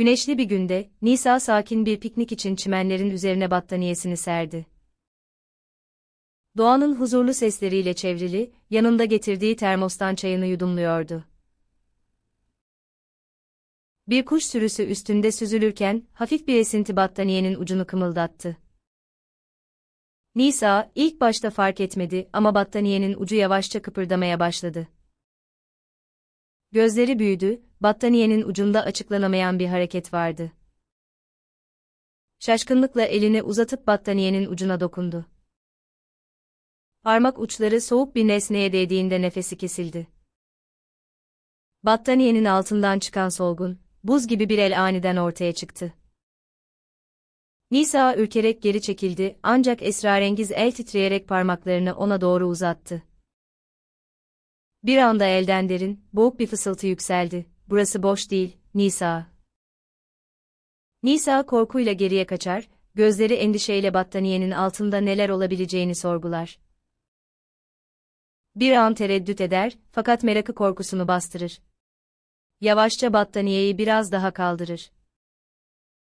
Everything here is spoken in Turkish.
Güneşli bir günde, Nisa sakin bir piknik için çimenlerin üzerine battaniyesini serdi. Doğanın huzurlu sesleriyle çevrili, yanında getirdiği termostan çayını yudumluyordu. Bir kuş sürüsü üstünde süzülürken, hafif bir esinti battaniyenin ucunu kımıldattı. Nisa, ilk başta fark etmedi ama battaniyenin ucu yavaşça kıpırdamaya başladı. Gözleri büyüdü, battaniyenin ucunda açıklanamayan bir hareket vardı. Şaşkınlıkla elini uzatıp battaniyenin ucuna dokundu. Parmak uçları soğuk bir nesneye değdiğinde nefesi kesildi. Battaniyenin altından çıkan solgun, buz gibi bir el aniden ortaya çıktı. Nisa ürkerek geri çekildi ancak esrarengiz el titreyerek parmaklarını ona doğru uzattı. Bir anda elden derin, boğuk bir fısıltı yükseldi. Burası boş değil, Nisa. Nisa korkuyla geriye kaçar, gözleri endişeyle battaniyenin altında neler olabileceğini sorgular. Bir an tereddüt eder, fakat merakı korkusunu bastırır. Yavaşça battaniyeyi biraz daha kaldırır.